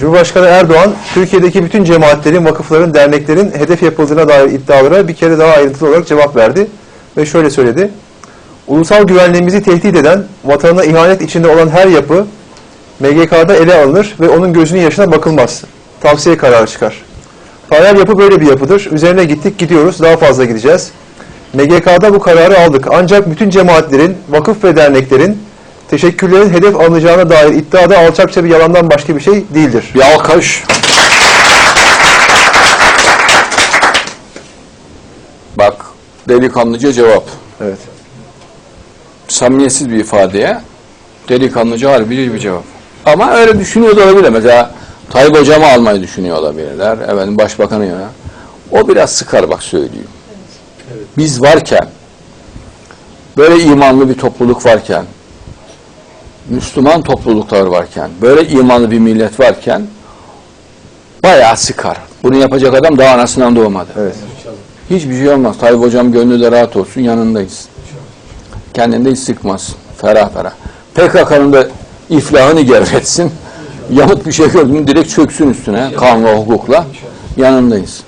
Cumhurbaşkanı Erdoğan, Türkiye'deki bütün cemaatlerin, vakıfların, derneklerin hedef yapıldığına dair iddialara bir kere daha ayrıntılı olarak cevap verdi. Ve şöyle söyledi. Ulusal güvenliğimizi tehdit eden, vatanına ihanet içinde olan her yapı MGK'da ele alınır ve onun gözünün yaşına bakılmaz. Tavsiye kararı çıkar. Paralel yapı böyle bir yapıdır. Üzerine gittik, gidiyoruz, daha fazla gideceğiz. MGK'da bu kararı aldık. Ancak bütün cemaatlerin, vakıf ve derneklerin teşekkürlerin hedef alınacağına dair iddiada alçakça bir yalandan başka bir şey değildir. Bir alkış. Bak, delikanlıca cevap. Evet. Samimiyetsiz bir ifadeye delikanlıca harbi bir cevap. Ama öyle düşünüyor da olabilir. Mesela Tayyip Hocam'ı almayı düşünüyor olabilirler. Efendim başbakanı ya. O biraz sıkar bak söyleyeyim. Biz varken, böyle imanlı bir topluluk varken, Müslüman topluluklar varken, böyle imanlı bir millet varken bayağı sıkar. Bunu yapacak adam daha anasından doğmadı. Evet. Hiçbir şey olmaz. Tayyip hocam gönlü de rahat olsun yanındayız. Kendinde hiç sıkmaz. Ferah ferah. PKK'nın da iflahını gevretsin. Yamuk bir şey gördüm direkt çöksün üstüne kanunla hukukla. Yanındayız.